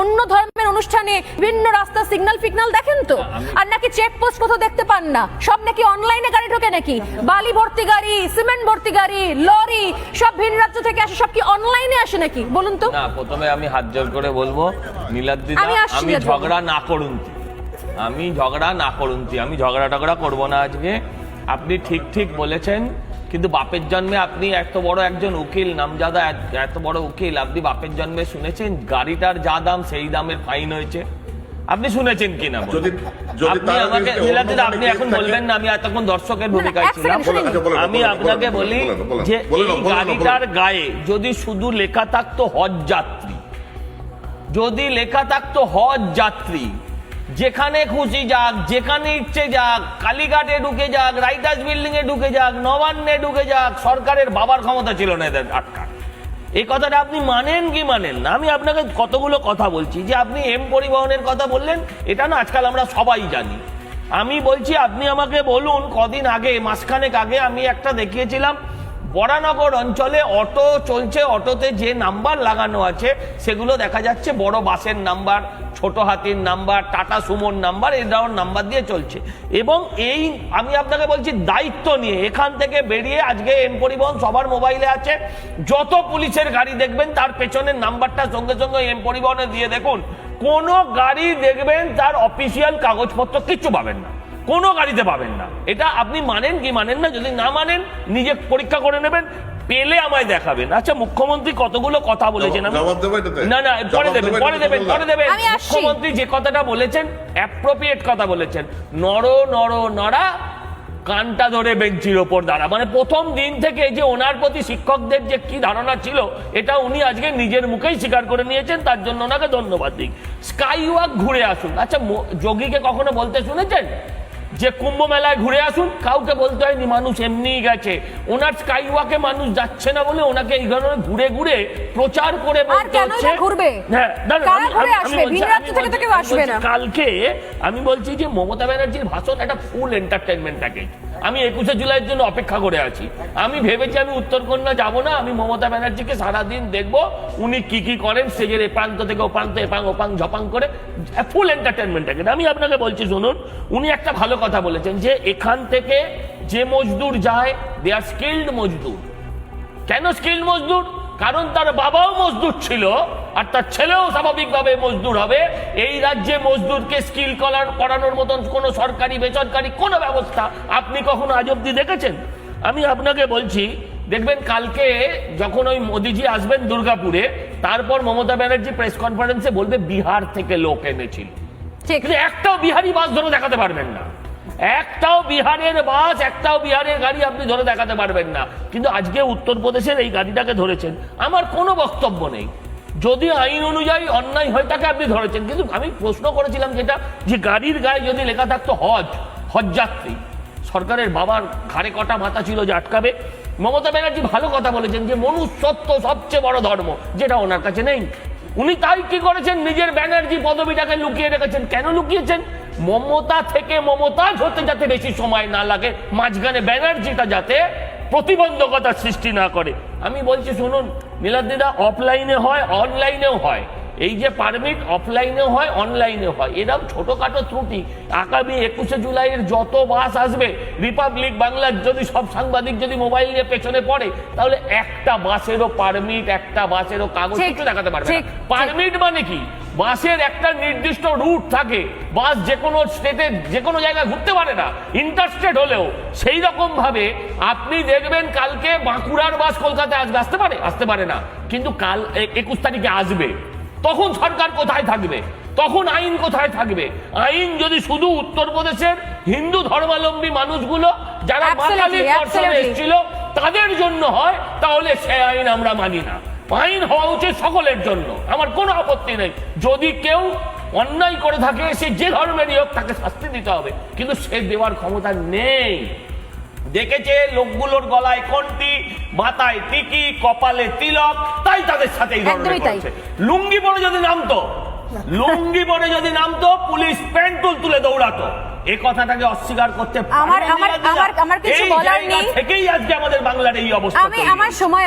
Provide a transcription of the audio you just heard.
অন্য ধর্মের অনুষ্ঠানে বিভিন্ন রাস্তা সিগন্যাল ফিগনাল দেখেন তো? আর নাকি চেক পোস্ট কোথাও দেখতে পান না? সব নাকি অনলাইনে গাড়ি ঢোকে নাকি? বালি ভর্তি গাড়ি সিমেন্ট ভর্তি গাড়ি লরি সব ভিন রাজ্য থেকে আসে সব কি অনলাইনে আসে নাকি? বলুন তো। না প্রথমে আমি হাত জোর করে বলব আসছি আমি ঝগড়া না করুন। আমি ঝগড়া না করুন আমি ঝগড়া টগড়া করব না আজকে। আপনি ঠিক ঠিক বলেছেন কিন্তু বাপের জন্মে আপনি এত বড় একজন উকিল নামজাদা এত- এত বড় উকিল আপনি বাপের জন্মে শুনেছেন গাড়িটার যা দাম সেই দামের ফাইন হয়েছে? আপনি শুনেছেন কিনা বলুন? যদি যদি আপনি আমাকে আপনি এখন বলবেন না আমি এতক্ষণ দর্শকের ভূমিকায় ছিলাম। আমি আপনাকে বলি যে এই গাড়িটার গায়ে যদি শুধু লেখা থাকতো হজ যাত্রী যদি লেখা থাকতো হজ যাত্রী যেখানে খুশি যাক, যেখানে ইচ্ছে যাক, কালীঘাটে ঢুকে যাক রাইটার্স বিল্ডিং এ ঢুকে যাক, নবান্নে ঢুকে যাক, সরকারের বাবার ক্ষমতা ছিল না এদের আটকা। এই কথাটা আপনি মানেন কি মানেন না? আমি আপনাকে কতগুলো কথা বলছি। যে আপনি এম পরিবহনের কথা বললেন, এটা না আজকাল আমরা সবাই জানি। আমি বলছি, আপনি আমাকে বলুন, কদিন আগে, মাসখানেক আগে আমি একটা দেখিয়েছিলাম বরানগর অঞ্চলে অটো চলছে, অটোতে যে নাম্বার লাগানো আছে, সেগুলো দেখা যাচ্ছে, বড় বাসের নাম্বার, ছোট হাতির নাম্বার, টাটা সুমোর নাম্বার এই ধরনের নাম্বার দিয়ে চলছে। এবং এই, আমি আপনাকে বলছি, দায়িত্ব নিয়ে, এখান থেকে বেরিয়ে আজকে এম পরিবহন সবার মোবাইলে আছে। যত পুলিশের গাড়ি দেখবেন, তার পেছনের নাম্বারটা সঙ্গে সঙ্গে এম পরিবহনে দিয়ে দেখুন। কোনো গাড়ি দেখবেন, তার অফিসিয়াল কাগজপত্র কিচ্ছু পাবেন না। কোনো গাড়িতে পাবেন না। এটা আপনি মানেন কি মানেন না যদি না মানেন নিজে পরীক্ষা করে নেবেন পেলে আমায় দেখাবেন। আচ্ছা মুখ্যমন্ত্রী কতগুলো কথা বলেছেন? না না পরে দেবেন পরে দেবেন পরে দেবেন। মুখ্যমন্ত্রী যে কথাটা বলেছেন অ্যাপ্রোপ্রিয়েট কথা বলেছেন। নর নর নড়া কানটা ধরে বেঞ্চির ওপর দাঁড়া। মানে প্রথম দিন থেকে যে ওনার প্রতি শিক্ষকদের যে কি ধারণা ছিল এটা উনি আজকে নিজের মুখেই স্বীকার করে নিয়েছেন তার জন্য ওনাকে ধন্যবাদ দিই। স্কাই ওয়াক ঘুরে আসুন। আচ্ছা যোগীকে কখনো বলতে শুনেছেন? যে কুম্ভ মেলায় ঘুরে আসুন কাউকে বলতে হয়নি মানুষ এমনিই গেছে। ওনার স্কাই ওয়াকে মানুষ যাচ্ছে না বলে ওনাকে এই ধরনের ঘুরে ঘুরে প্রচার করে বলতে হচ্ছে। হ্যাঁ কালকে আমি বলছি যে মমতা ব্যানার্জির ভাষণ একটা ফুল এন্টারটেনমেন্ট প্যাকেজ আমি একুশে জুলাইয়ের জন্য অপেক্ষা করে আছি। আমি ভেবেছি আমি উত্তরকন্যা যাব না, আমি মমতা ব্যানার্জিকে সারাদিন দেখব, উনি কি কি করেন, স্টেজের এ প্রান্ত থেকে ও প্রান্ত এপাং ওপাং ঝপাং করে ফুল এন্টারটেনমেন্ট প্যাকেজ আমি আপনাকে বলছি, শুনুন, উনি একটা ভালো কথা বলেছেন যে এখান থেকে যে মজদুর যায় দে আর স্কিল্ড মজদুর। কেন স্কিল্ড মজদুর? কারণ তার বাবাও মজদুর ছিল আর তার ছেলেও স্বাভাবিকভাবে মজদুর হবে। এই রাজ্যে মজদুরকে স্কিল কলার করানোর মতন কোনো সরকারি বেসরকারি কোনো ব্যবস্থা আপনি কখনো আজ অব্দি দেখেছেন? আমি আপনাকে বলছি দেখবেন কালকে যখন ওই মোদিজি আসবেন দুর্গাপুরে তারপর মমতা ব্যানার্জি প্রেস কনফারেন্সে বলবে বিহার থেকে লোক এনেছিল। ঠিক। একটাও বিহারি বাস ধরে দেখাতে পারবেন না। একটাও বিহারের বাস একটাও বিহারের গাড়ি আপনি ধরে দেখাতে পারবেন না। কিন্তু আজকে উত্তরপ্রদেশের এই গাড়িটাকে ধরেছেন। আমার কোনো বক্তব্য নেই। যদি আইন অনুযায়ী অন্যায় হয়, তাকে আপনি ধরেছেন। কিন্তু আমি প্রশ্ন করেছিলাম যেটা, যে গাড়ির গায়ে যদি লেখা থাকতো হজ হজ যাত্রী সরকারের বাবার ঘাড়ে কটা মাথা ছিল যে আটকাবে। মমতা ব্যানার্জি ভালো কথা বলেছেন যে, মনুষ্যত্ব সবচেয়ে বড় ধর্ম, যেটা ওনার কাছে নেই। উনি তাই কি করেছেন? নিজের ব্যানার্জি পদবিটাকে লুকিয়ে রেখেছেন। কেন লুকিয়েছেন? মমতা থেকে মমতাজ হতে যাতে বেশি সময় না লাগে, মাঝখানে ব্যানার্জিটা যাতে প্রতিবন্ধকতার সৃষ্টি না করে। আমি বলছি শুনুন নীলাদ্রিদা অফলাইনে হয় অনলাইনেও হয়। এই যে পারমিট অফলাইনেও হয় অনলাইনে হয়। এরকম ছোটোখাটো ত্রুটি। আগামী একুশে জুলাইয়ের যত বাস আসবে রিপাবলিক বাংলার যদি সব সাংবাদিক যদি মোবাইল নিয়ে পেছনে পড়ে তাহলে একটা বাসেরও পারমিট একটা বাসেরও কাগজ কিছু দেখাতে পারবে পারমিট মানে কি? বাসের একটা নির্দিষ্ট রুট থাকে। বাস যে কোনো স্টেটে যে কোনো জায়গায় ঘুরতে পারে না। ইন্টারস্টেট হলেও সেই রকম ভাবে আপনি দেখবেন কালকে বাঁকুড়ার বাস কলকাতায় আসবে আসতে পারে আসতে পারে না। কিন্তু কাল একুশ তারিখে আসবে। তখন সরকার কোথায় থাকবে? তখন আইন কোথায় থাকবে? আইন যদি শুধু উত্তরপ্রদেশের হিন্দু ধর্মাবলম্বী মানুষগুলো যারা মাতালির দর্শনে এসেছিল তাদের জন্য হয় তাহলে সে আইন আমরা মানি না। আইন হওয়া উচিত সকলের জন্য। আমার কোনো আপত্তি নেই। যদি কেউ অন্যায় করে থাকে সে যে ধর্মেরই হোক তাকে শাস্তি দিতে হবে। কিন্তু সে দেওয়ার ক্ষমতা নেই। দেখেছে লোকগুলোর গলায় কন্টি মাথায় টিকি কপালে তিলক তাই তাদের সাথে লুঙ্গি পরে যদি নামতো লুঙ্গি পরে যদি নামতো পুলিশ প্যান্টুল তুলে দৌড়াতো। এই কথাটাকে অস্বীকার করতে আমার- আমার- আমার- কিছু বলার নেই। থেকেই আজকে আমাদের বাংলার এই অবস্থা আমি আমার সময়